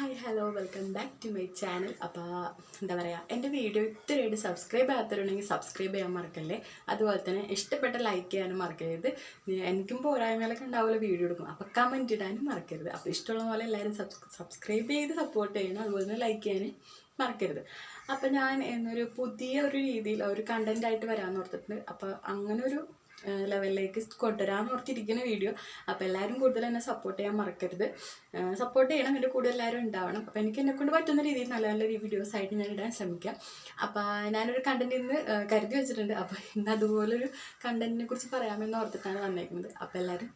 Hi hello welcome back to my channel. അപ്പോൾ എന്താ പറയുക എന്റെ വീഡിയോ ഇത്രയായിട്ട് സബ്സ്ക്രൈബ് ചെയ്യാത്തവരുണ്ടെങ്കിൽ സബ്സ്ക്രൈബ് ചെയ്യാൻ മറക്കല്ലേ? അതുപോലെ തന്നെ ഇഷ്ടപ്പെട്ട ലൈക്ക് ചെയ്യാനും മറക്കരുത്. എനിക്കും പോരായ്മകളൊക്കെ ഉണ്ടാവുമല്ലോ വീഡിയോ എടുക്കും അപ്പോൾ കമന്റ് ഇടാനും മറക്കരുത്. അപ്പോൾ ഇഷ്ടമുള്ള പോലെ എല്ലാവരും സബ്സ്ക്രൈബ് ചെയ്ത് സപ്പോർട്ട് ചെയ്യണം. അതുപോലെ തന്നെ ലൈക്ക് ചെയ്യാനും മറക്കരുത്. അപ്പോൾ ഞാൻ എന്നൊരു പുതിയ ഒരു രീതിയിൽ ഒരു കണ്ടന്റായിട്ട് വരാമെന്ന് ഓർത്തിട്ടുണ്ട്. അപ്പോൾ അങ്ങനൊരു ലെവലിലേക്ക് കൊണ്ടുവരാമെന്ന് ഓർത്തിരിക്കുന്ന വീഡിയോ അപ്പോൾ എല്ലാവരും കൂടുതൽ എന്നെ സപ്പോർട്ട് ചെയ്യാൻ മറക്കരുത്. സപ്പോർട്ട് ചെയ്യണം. എന്റെ കൂടെ എല്ലാവരും ഉണ്ടാവണം. അപ്പോൾ എനിക്ക് എന്നെ കൊണ്ട് പറ്റുന്ന രീതിയിൽ നല്ല നല്ല വീഡിയോസ് ആയിട്ട് ഞാൻ ഇടാൻ ശ്രമിക്കാം. അപ്പോൾ ഞാനൊരു കണ്ടന്റ് ഇന്ന് കരുതി വെച്ചിട്ടുണ്ട്. അപ്പോൾ ഇന്ന് അതുപോലൊരു കണ്ടന്റിനെ കുറിച്ച് പറയാമെന്ന് ഓർത്തിട്ടാണ് വന്നേക്കുന്നത്. അപ്പോൾ എല്ലാവരും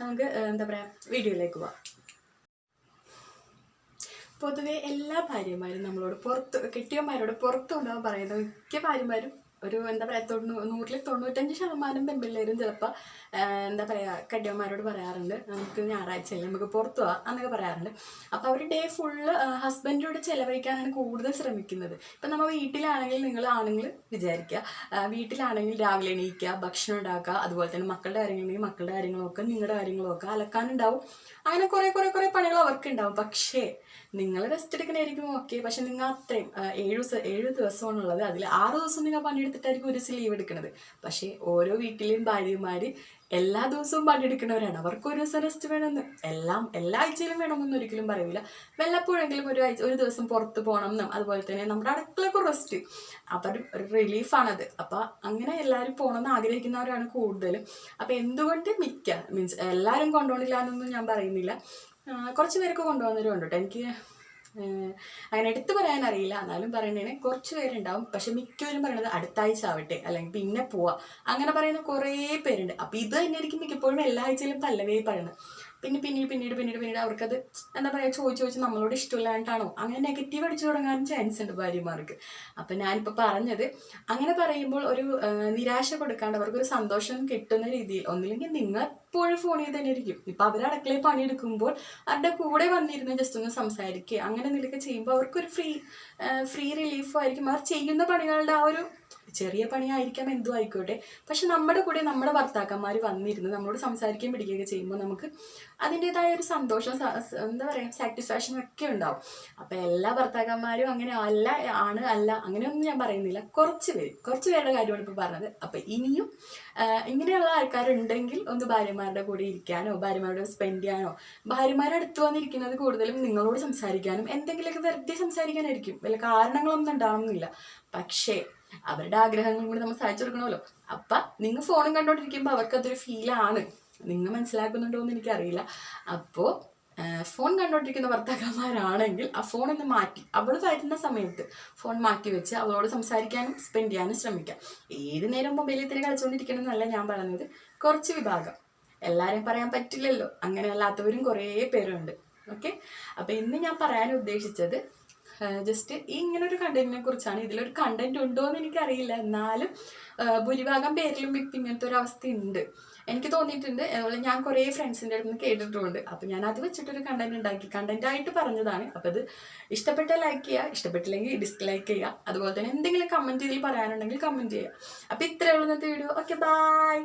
നമുക്ക് എന്താ പറയുക വീഡിയോയിലേക്ക് പോവാം. പൊതുവെ എല്ലാ ഭാര്യമാരും നമ്മളോട് പുറത്ത് കെട്ടിയന്മാരോട് പുറത്തു കൊണ്ടുപോകാൻ പറയുന്ന മിക്ക ഭാര്യമാരും ഒരു എന്താ പറയുക തൊണ്ണൂ നൂറിൽ തൊണ്ണൂറ്റഞ്ച് ശതമാനം പെൺപിള്ളേരും ചിലപ്പോൾ എന്താ പറയുക കടിയന്മാരോട് പറയാറുണ്ട് നമുക്ക് ഞായറാഴ്ച അല്ലേ നമുക്ക് പുറത്തു പോവാം എന്നൊക്കെ പറയാറുണ്ട്. അപ്പോൾ അവർ ഡേ ഫുള്ള് ഹസ്ബൻഡിനോട് ചിലവഴിക്കാനാണ് കൂടുതൽ ശ്രമിക്കുന്നത്. ഇപ്പം നമ്മൾ വീട്ടിലാണെങ്കിൽ നിങ്ങൾ ആണുങ്ങൾ വിചാരിക്കുക വീട്ടിലാണെങ്കിൽ രാവിലെ എണീക്കുക ഭക്ഷണം ഉണ്ടാക്കുക അതുപോലെ തന്നെ മക്കളുടെ കാര്യങ്ങളുണ്ടെങ്കിൽ മക്കളുടെ കാര്യങ്ങളൊക്കെ നിങ്ങളുടെ കാര്യങ്ങളൊക്കെ അലക്കാനുണ്ടാവും അങ്ങനെ കുറേ കുറേ കുറേ പണികൾ അവർക്ക് ഉണ്ടാവും. പക്ഷേ നിങ്ങൾ റെസ്റ്റ് എടുക്കണമായിരിക്കും ഓക്കെ പക്ഷെ നിങ്ങൾ അത്രയും ഏഴ് ദിവസം ഏഴ് ദിവസമാണുള്ളത്. അതിൽ ആറ് ദിവസം നിങ്ങൾ പണിയെടുത്തിട്ടായിരിക്കും ഒരു ദിവസം ലീവ് എടുക്കുന്നത് പക്ഷേ ഓരോ വീട്ടിലെയും ഭാര്യമാർ എല്ലാ ദിവസവും പണിയെടുക്കുന്നവരാണ്. അവർക്ക് ഒരു ദിവസം റെസ്റ്റ് വേണമെന്ന്. എല്ലാം എല്ലാ ആഴ്ചയിലും വേണമെന്നൊന്നും ഒരിക്കലും പറയില്ല വല്ലപ്പോഴെങ്കിലും ഒരു ആഴ്ച ഒരു ദിവസം പുറത്ത് പോകണം എന്നും അതുപോലെ തന്നെ നമ്മുടെ അടുക്കളൊക്കെ റെസ്റ്റ് ഒരു റിലീഫാണത് അപ്പം അങ്ങനെ എല്ലാവരും പോകണമെന്ന് ആഗ്രഹിക്കുന്നവരാണ് കൂടുതലും. അപ്പം എന്തുകൊണ്ട് മിക്ക മീൻസ് എല്ലാവരും കൊണ്ടുപോകണില്ല എന്നൊന്നും ഞാൻ പറയുന്നില്ല. കുറച്ച് പേരൊക്കെ കൊണ്ടുപോകുന്നവരും ഉണ്ട് കേട്ടോ. എനിക്ക് അങ്ങനെ എടുത്തു പറയാൻ അറിയില്ല. എന്നാലും പറയുന്നതിന് കുറച്ച് പേരുണ്ടാവും. പക്ഷെ മിക്കവരും പറയുന്നത് അടുത്ത ആഴ്ച ആവട്ടെ അല്ലെങ്കിൽ പിന്നെ പോവാം. അങ്ങനെ പറയുന്ന കുറേ പേരുണ്ട്. അപ്പം ഇത് തന്നെയായിരിക്കും മിക്കപ്പോഴും എല്ലാ ആഴ്ചയിലും പല്ലവേ പറയുന്നത് പിന്നെ പിന്നീട് പിന്നീട് പിന്നീട് പിന്നീട് അവർക്കത് എന്താ പറയുക ചോദിച്ചു ചോദിച്ച് നമ്മളോട് ഇഷ്ടമില്ലാണ്ടാണോ? അങ്ങനെ നെഗറ്റീവ് അടിച്ചു തുടങ്ങാനും ചാൻസ് ഉണ്ട് ഭാര്യമാർക്ക്. അപ്പം ഞാനിപ്പോൾ പറഞ്ഞത് അങ്ങനെ പറയുമ്പോൾ ഒരു നിരാശ കൊടുക്കാണ്ട് അവർക്കൊരു സന്തോഷം കിട്ടുന്ന രീതിയിൽ ഒന്നില്ലെങ്കിൽ നിങ്ങൾ എപ്പോഴും ഫോണിൽ തന്നെ ഇരിക്കും ഇപ്പം അവർ അടുക്കളയിൽ പണിയെടുക്കുമ്പോൾ അവരുടെ കൂടെ വന്നിരുന്ന് ജസ്റ്റ് ഒന്ന് സംസാരിക്കുക അങ്ങനെ എന്തെങ്കിലുമൊക്കെ ചെയ്യുമ്പോൾ അവർക്കൊരു ഫ്രീ ഫ്രീ റിലീഫായിരിക്കും അവർ ചെയ്യുന്ന പണികളുടെ ആ ഒരു ചെറിയ പണിയായിരിക്കാം എന്തും ആയിക്കോട്ടെ. പക്ഷെ നമ്മുടെ കൂടെ നമ്മുടെ ഭർത്താക്കന്മാർ വന്നിരുന്ന് നമ്മളോട് സംസാരിക്കുകയും പിടിക്കുകയൊക്കെ ചെയ്യുമ്പോൾ നമുക്ക് അതിന്റെതായ ഒരു സന്തോഷം എന്താ പറയുക സാറ്റിസ്ഫാക്ഷനും ഒക്കെ ഉണ്ടാവും. അപ്പോൾ എല്ലാ ഭർത്താക്കന്മാരും അങ്ങനെ അല്ല ആണ് അല്ല അങ്ങനെയൊന്നും ഞാൻ പറയുന്നില്ല. കുറച്ച് പേര് കുറച്ച് പേരുടെ കാര്യമാണ് ഇപ്പോൾ പറഞ്ഞത്. അപ്പോൾ ഇനിയും ഇങ്ങനെയുള്ള ആൾക്കാരുണ്ടെങ്കിൽ ഒന്ന് ഭാര്യമാരുടെ കൂടെ ഇരിക്കാനോ ഭാര്യമാരുടെ സ്പെൻഡ് ചെയ്യാനോ ഭാര്യമാരുടെ അടുത്ത് വന്നിരിക്കുന്നത് കൂടുതലും നിങ്ങളോട് സംസാരിക്കാനും എന്തെങ്കിലുമൊക്കെ വെറുതെ സംസാരിക്കാനായിരിക്കും. വല്ല കാരണങ്ങളൊന്നും ഉണ്ടാവുന്നില്ല പക്ഷേ അവരുടെ ആഗ്രഹങ്ങളും കൂടി നമ്മൾ സഹായിച്ചു കൊടുക്കണമല്ലോ. അപ്പം നിങ്ങൾ ഫോണും കണ്ടോണ്ടിരിക്കുമ്പോൾ അവർക്കതൊരു ഫീലാണ് നിങ്ങൾ മനസ്സിലാക്കുന്നുണ്ടോ എന്ന് എനിക്കറിയില്ല. അപ്പോൾ ഫോൺ കണ്ടോണ്ടിരിക്കുന്ന ഭർത്താക്കന്മാരാണെങ്കിൽ ആ ഫോൺ ഒന്ന് മാറ്റി. അവൾ വരുന്ന സമയത്ത് ഫോൺ മാറ്റി വെച്ച് അവളോട് സംസാരിക്കാനും സ്പെൻഡ് ചെയ്യാനും ശ്രമിക്കാം. ഏത് നേരം മൊബൈലിൽ തന്നെ കളിച്ചുകൊണ്ടിരിക്കണം എന്നല്ല ഞാൻ പറയുന്നത് കുറച്ച് വിഭാഗം. എല്ലാവരെയും പറയാൻ പറ്റില്ലല്ലോ. അങ്ങനെ അല്ലാത്തവരും കുറേ പേരുണ്ട്. ഓക്കെ അപ്പോൾ ഇന്ന് ഞാൻ പറയാൻ ഉദ്ദേശിച്ചത് ജസ്റ്റ് ഈ ഇങ്ങനെ ഒരു കണ്ടന്റിനെ കുറിച്ചാണ്. ഇതിലൊരു കണ്ടന്റ് ഉണ്ടോ എന്ന് എനിക്കറിയില്ല. എന്നാലും ഭൂരിഭാഗം പേരിലും ഇപ്പം ഇങ്ങനത്തെ ഒരു അവസ്ഥ ഉണ്ട് എനിക്ക് തോന്നിയിട്ടുണ്ട്. അതുപോലെ ഞാൻ കുറേ ഫ്രണ്ട്സിന്റെ അടുത്ത് നിന്ന് കേട്ടിട്ടുമുണ്ട് അപ്പം ഞാൻ അത് വെച്ചിട്ടൊരു കണ്ടന്റ് ഉണ്ടാക്കി. കണ്ടന്റായിട്ട് പറഞ്ഞതാണ്. അപ്പം അത് ഇഷ്ടപ്പെട്ട ലൈക്ക് ചെയ്യുക. ഇഷ്ടപ്പെട്ടില്ലെങ്കിൽ ഡിസ്ലൈക്ക് ചെയ്യുക. അതുപോലെ തന്നെ എന്തെങ്കിലും കമന്റ് ഇതിൽ പറയാനുണ്ടെങ്കിൽ കമന്റ് ചെയ്യുക. അപ്പം ഇത്രയുള്ള ഇന്നത്തെ വീഡിയോ ഓക്കെ ബൈ